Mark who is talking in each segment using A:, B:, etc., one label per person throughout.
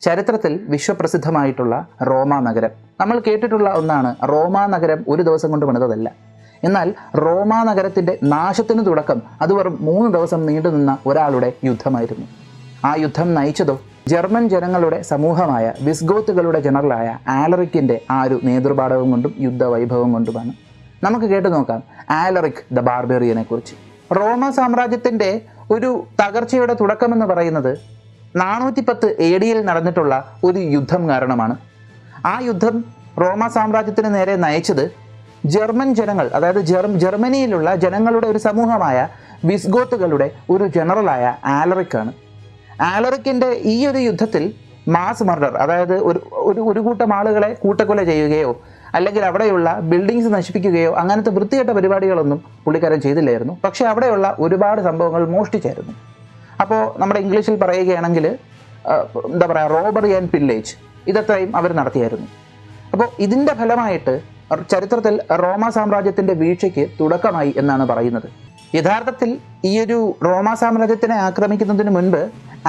A: ചരിത്രത്തിൽ വിശ്വപ്രസിദ്ധമായിട്ടുള്ള റോമ നഗരം. നമ്മൾ കേട്ടിട്ടുള്ള ഒന്നാണ് റോമ നഗരം ഒരു ദിവസം കൊണ്ട് പണിതതല്ല. എന്നാൽ റോമ നഗരത്തിന്റെ നാശത്തിന് തുടക്കം അത് വെറും മൂന്ന് ദിവസം നീണ്ടുനിന്ന ഒരാളുടെ യുദ്ധമായിരുന്നു. ആ യുദ്ധം നയിച്ചതോ ജർമ്മൻ ജനങ്ങളുടെ സമൂഹമായ വിസ്ഗോത്തുകളുടെ ജനറലായ ആലറിക്കിന്റെ ആ ഒരു നേതൃപാഠവും കൊണ്ടും യുദ്ധവൈഭവം കൊണ്ടുമാണ്. നമുക്ക് കേട്ടു നോക്കാം ആലറിക് ദ ബാർബേറിയനെ കുറിച്ച് റോമ സാമ്രാജ്യത്തിന്റെ ഒരു തകർച്ചയുടെ തുടക്കമെന്ന് പറയുന്നത് നാനൂറ്റി പത്ത് എ ഡിയിൽ നടന്നിട്ടുള്ള ഒരു യുദ്ധം കാരണമാണ്. ആ യുദ്ധം റോമ സാമ്രാജ്യത്തിന് നേരെ നയിച്ചത് ജർമ്മൻ ജനങ്ങൾ അതായത് ജർ ജർമ്മനിയിലുള്ള ജനങ്ങളുടെ ഒരു സമൂഹമായ വിസ്ഗോത്തുകളുടെ ഒരു ജനറലായ ആലറിക്കാണ് ആലറിക്കിന്റെ ഈ ഒരു യുദ്ധത്തിൽ മാസ് മർഡർ അതായത് ഒരു ഒരു ഒരു കൂട്ടം ആളുകളെ കൂട്ടക്കൊല ചെയ്യുകയോ അല്ലെങ്കിൽ അവിടെയുള്ള ബിൽഡിങ്സ് നശിപ്പിക്കുകയോ അങ്ങനത്തെ വൃത്തികെട്ട പരിപാടികളൊന്നും പുള്ളിക്കാരൻ ചെയ്തില്ലായിരുന്നു. പക്ഷേ അവിടെയുള്ള ഒരുപാട് സംഭവങ്ങൾ മോഷ്ടിച്ചായിരുന്നു. അപ്പോൾ നമ്മുടെ ഇംഗ്ലീഷിൽ പറയുകയാണെങ്കിൽ എന്താ പറയുക റോബറി ആൻഡ് പില്ലേജ് ഇതത്രയും അവർ നടത്തിയായിരുന്നു. അപ്പോൾ ഇതിന്റെ ഫലമായിട്ട് ചരിത്രത്തിൽ റോമ സാമ്രാജ്യത്തിന്റെ വീഴ്ചയ്ക്ക് തുടക്കമായി എന്നാണ് പറയുന്നത്. യഥാർത്ഥത്തിൽ ഈ ഒരു റോമ സാമ്രാജ്യത്തിനെ ആക്രമിക്കുന്നതിന് മുൻപ്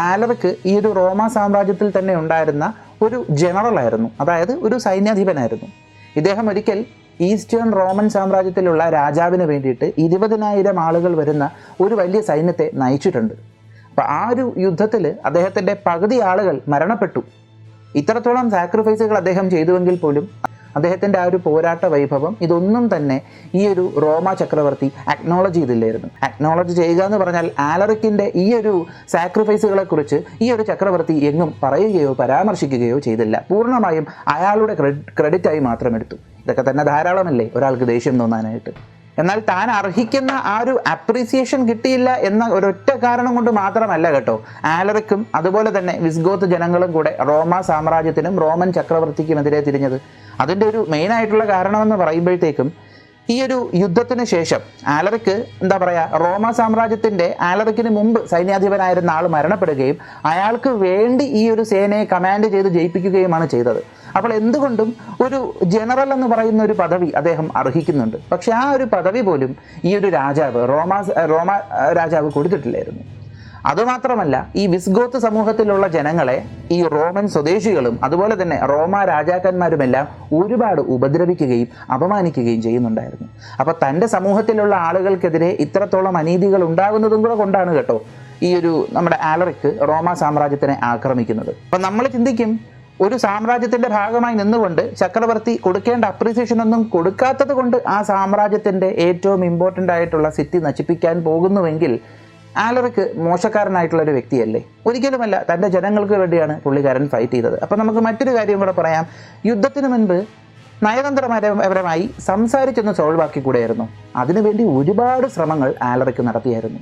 A: ആലറിക്ക് ഈ ഒരു റോമ സാമ്രാജ്യത്തിൽ തന്നെ ഉണ്ടായിരുന്ന ഒരു ജനറലായിരുന്നു അതായത് ഒരു സൈന്യാധിപനായിരുന്നു. ഇദ്ദേഹം ഒരിക്കൽ ഈസ്റ്റേൺ റോമൻ സാമ്രാജ്യത്തിലുള്ള രാജാവിന് വേണ്ടിയിട്ട് ഇരുപതിനായിരം ആളുകൾ വരുന്ന ഒരു വലിയ സൈന്യത്തെ നയിച്ചിട്ടുണ്ട്. അപ്പോൾ ആ ഒരു യുദ്ധത്തിൽ അദ്ദേഹത്തിന്റെ പകുതി ആളുകൾ മരണപ്പെട്ടു. ഇത്രത്തോളം സാക്രിഫൈസുകൾ അദ്ദേഹം ചെയ്തുവെങ്കിൽ പോലും അദ്ദേഹത്തിന്റെ ആ ഒരു പോരാട്ട വൈഭവം ഇതൊന്നും തന്നെ ഈ ഒരു റോമ ചക്രവർത്തി അക്നോളജ് ചെയ്തില്ലായിരുന്നു. അക്നോളജ് ചെയ്യുക എന്ന് പറഞ്ഞാൽ ആലറിക്കിന്റെ ഈ ഒരു സാക്രിഫൈസുകളെ കുറിച്ച് ഈ ഒരു ചക്രവർത്തി എങ്ങും പറയുകയോ പരാമർശിക്കുകയോ ചെയ്തില്ല. പൂർണമായും അയാളുടെ ക്രെഡിറ്റായി മാത്രം എടുത്തു. ഇതൊക്കെ തന്നെ ധാരാളമല്ലേ? ഒരാൾക്ക് ദേഷ്യം തോന്നാനായിട്ട്. എന്നാൽ താൻ അർഹിക്കുന്ന ആ ഒരു അപ്രീസിയേഷൻ കിട്ടിയില്ല എന്ന ഒരൊറ്റ കാരണം കൊണ്ട് മാത്രമല്ല കേട്ടോ. ആലറിക്കും അതുപോലെ തന്നെ വിസ്ഗോത്ത് ജനങ്ങളും കൂടെ റോമ സാമ്രാജ്യത്തിനും റോമൻ ചക്രവർത്തിക്കുമെതിരെ തിരിഞ്ഞത്. അതിന്റെ ഒരു മെയിൻ ആയിട്ടുള്ള കാരണമെന്ന് പറയുമ്പോഴത്തേക്കും ഈ ഒരു യുദ്ധത്തിന് ശേഷം ആലറിക്ക് എന്താ പറയുക റോമ സാമ്രാജ്യത്തിന്റെ ആലറിക്കിന് മുമ്പ് സൈന്യാധിപനായിരുന്ന ആൾ മരണപ്പെടുകയും അയാൾക്ക് വേണ്ടി ഈ ഒരു സേനയെ കമാൻഡ് ചെയ്ത് ജയിപ്പിക്കുകയുമാണ് ചെയ്തത്. അപ്പോൾ എന്തുകൊണ്ടും ഒരു ജനറൽ എന്ന് പറയുന്ന ഒരു പദവി അദ്ദേഹം അർഹിക്കുന്നുണ്ട്. പക്ഷെ ആ ഒരു പദവി പോലും ഈ ഒരു രാജാവ് റോമാ റോമ രാജാവ് കൊടുത്തിട്ടില്ലായിരുന്നു. അതുമാത്രമല്ല ഈ വിസ്ഗോത്ത് സമൂഹത്തിലുള്ള ജനങ്ങളെ ഈ റോമൻ സ്വദേശികളും അതുപോലെ തന്നെ റോമ രാജാക്കന്മാരുമെല്ലാം ഒരുപാട് ഉപദ്രവിക്കുകയും അപമാനിക്കുകയും ചെയ്യുന്നുണ്ടായിരുന്നു. അപ്പോൾ തന്റെ സമൂഹത്തിലുള്ള ആളുകൾക്കെതിരെ ഇത്രത്തോളം അനീതികൾ ഉണ്ടാകുന്നതും കൂടെ കൊണ്ടാണ് കേട്ടോ ഈ ഒരു നമ്മുടെ ആലറിക്ക് റോമ സാമ്രാജ്യത്തിനെ ആക്രമിക്കുന്നത്. അപ്പം നമ്മൾ ചിന്തിക്കും ഒരു സാമ്രാജ്യത്തിന്റെ ഭാഗമായി നിന്നുകൊണ്ട് ചക്രവർത്തി കൊടുക്കേണ്ട അപ്രീസിയേഷൻ ഒന്നും കൊടുക്കാത്തത് കൊണ്ട് ആ സാമ്രാജ്യത്തിന്റെ ഏറ്റവും ഇമ്പോർട്ടന്റ് ആയിട്ടുള്ള സിറ്റി നശിപ്പിക്കാൻ പോകുന്നുവെങ്കിൽ ആലറിക്ക് മോശക്കാരനായിട്ടുള്ള ഒരു വ്യക്തിയല്ലേ? ഒരിക്കലുമല്ല തന്റെ ജനങ്ങൾക്ക് വേണ്ടിയാണ് പുള്ളിക്കാരൻ ഫൈറ്റ് ചെയ്തത്. അപ്പോൾ നമുക്ക് മറ്റൊരു കാര്യം കൂടെ പറയാം. യുദ്ധത്തിന് മുൻപ് നയതന്ത്രപരമായി സംസാരിച്ചൊന്ന് സോൾവ് ആക്കി കൂടെയായിരുന്നു. അതിനുവേണ്ടി ഒരുപാട് ശ്രമങ്ങൾ ആലറിക്ക് നടത്തിയായിരുന്നു.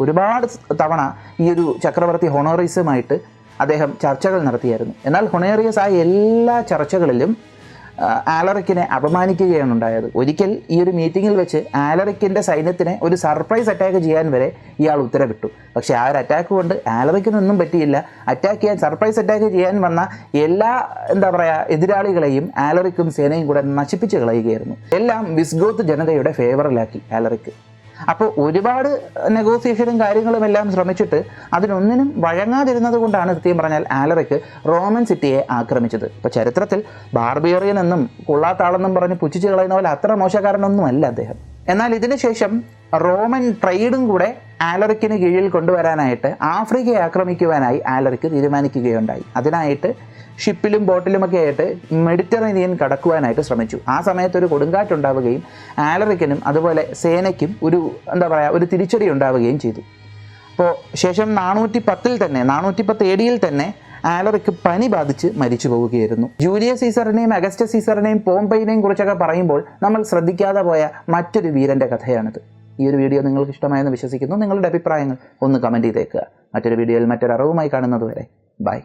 A: ഒരുപാട് തവണ ഈ ഒരു ചക്രവർത്തി ഹൊണോറീസുമായിട്ട് അദ്ദേഹം ചർച്ചകൾ നടത്തിയായിരുന്നു. എന്നാൽ ഹൊണേറിയസ് ആ എല്ലാ ചർച്ചകളിലും ആലറിക്കിനെ അപമാനിക്കുകയാണ് ഉണ്ടായത്. ഒരിക്കൽ ഈ ഒരു മീറ്റിങ്ങിൽ വെച്ച് ആലറിക്കിന്റെ സൈന്യത്തിനെ ഒരു സർപ്രൈസ് അറ്റാക്ക് ചെയ്യാൻ വരെ ഇയാൾ ഉത്തരവിട്ടു. പക്ഷേ ആ ഒരു അറ്റാക്ക് കൊണ്ട് ആലറിക്കിനൊന്നും പറ്റിയില്ല. അറ്റാക്ക് ചെയ്യാൻ സർപ്രൈസ് അറ്റാക്ക് ചെയ്യാൻ വന്ന എല്ലാ എന്താ പറയുക എതിരാളികളെയും ആലറിക്കും സേനയും കൂടെ നശിപ്പിച്ച് കളയുകയായിരുന്നു. എല്ലാം വിസ്ഗോത്ത് ജനതയുടെ ഫേവറിലാക്കി ആലറിക്ക്. അപ്പോൾ ഒരുപാട് നെഗോസിയേഷനും കാര്യങ്ങളും എല്ലാം ശ്രമിച്ചിട്ട് അതിനൊന്നിനും വഴങ്ങാതിരുന്നത് കൊണ്ടാണ് സത്യം പറഞ്ഞാൽ ആലറയ്ക്ക് റോമൻ സിറ്റിയെ ആക്രമിച്ചത്. ഇപ്പോൾ ചരിത്രത്തിൽ ബാർബിയറിയൻ എന്നും കൊള്ളാത്താളെന്നും പറഞ്ഞ് പുച്ഛിച്ച് കളയുന്ന പോലെ അത്ര മോശക്കാരനൊന്നും അല്ല അദ്ദേഹം. എന്നാൽ ഇതിനുശേഷം റോമൻ ട്രെയ്ഡും കൂടെ ആലറിക്കിന് കീഴിൽ കൊണ്ടുവരാനായിട്ട് ആഫ്രിക്കയെ ആക്രമിക്കുവാനായി ആലറിക്ക് തീരുമാനിക്കുകയുണ്ടായി. അതിനായിട്ട് ഷിപ്പിലും ബോട്ടിലുമൊക്കെ ആയിട്ട് മെഡിറ്ററേനിയൻ കടക്കുവാനായിട്ട് ശ്രമിച്ചു. ആ സമയത്ത് ഒരു കൊടുങ്കാറ്റുണ്ടാവുകയും ആലറിക്കനും അതുപോലെ സേനയ്ക്കും ഒരു എന്താ പറയുക ഒരു തിരിച്ചടി ഉണ്ടാവുകയും ചെയ്തു. അപ്പോൾ ശേഷം നാനൂറ്റി പത്തിൽ തന്നെ നാനൂറ്റി പത്ത് എ ഡിയിൽ തന്നെ ആലറിക്ക് പനി ബാധിച്ച് മരിച്ചു പോവുകയായിരുന്നു. ജൂലിയസ് സീസറിനെയും അഗസ്റ്റ സീസറിനെയും പോംപൈനെയും കുറിച്ചൊക്കെ പറയുമ്പോൾ നമ്മൾ ശ്രദ്ധിക്കാതെ പോയ മറ്റൊരു വീരന്റെ കഥയാണിത്. ഈ ഒരു വീഡിയോ നിങ്ങൾക്ക് ഇഷ്ടമായെന്ന് വിശ്വസിക്കുന്നു. നിങ്ങളുടെ അഭിപ്രായങ്ങൾ ഒന്ന് കമന്റ് ചെയ്തേക്കുക. മറ്റൊരു വീഡിയോയിൽ മറ്റൊരു അറിവുമായി കാണുന്നത് വരെ ബൈ